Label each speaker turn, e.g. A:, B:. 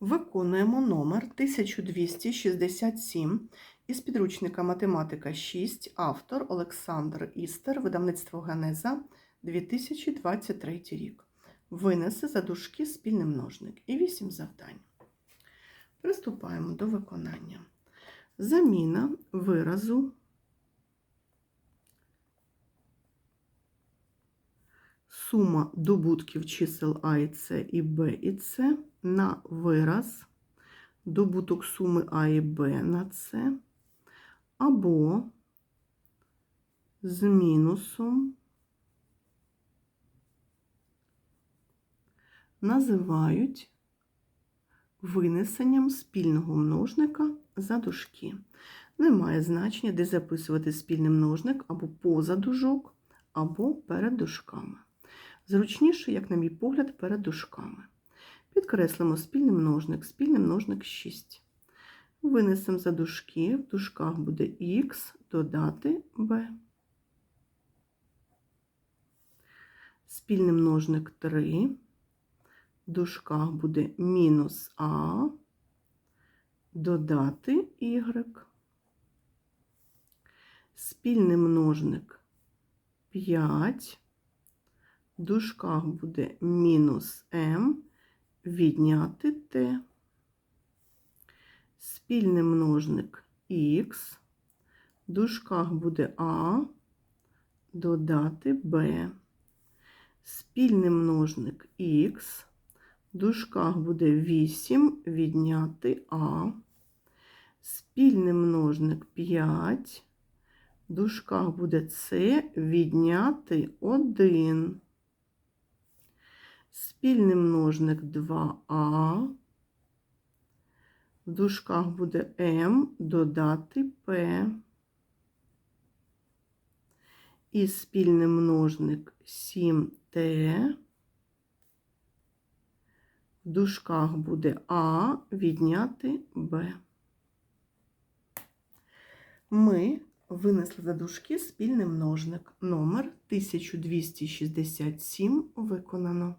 A: Виконуємо номер 1267 із підручника Математика 6, автор Олександр Істер, видавництво Генеза, 2023 рік. Винеси за дужки спільний множник і 8 завдань. Приступаємо до виконання. Заміна виразу сума добутків чисел А і С і Б і С на вираз добуток суми А і Б на С або з мінусом називають винесенням спільного множника за дужки. Немає значення, де записувати спільний множник або поза дужок, або перед дужками. Зручніше, як на мій погляд, перед дужками. Підкреслимо спільний множник, спільний множник 6. Винесемо за дужки, в дужках буде х додати b. Спільний множник 3. В дужках буде мінус а додати y. Спільний множник 5. В дужках буде мінус m відняти t. Спільний множник х. В дужках буде а додати b. Спільний множник х. В дужках буде 8 відняти а. Спільний множник 5. В дужках буде С відняти 1. Спільний множник 2а. В дужках буде М додати П. І спільний множник 7Т. В дужках буде А відняти Б. Ми винесли за дужки спільний множник номер 1267 виконано.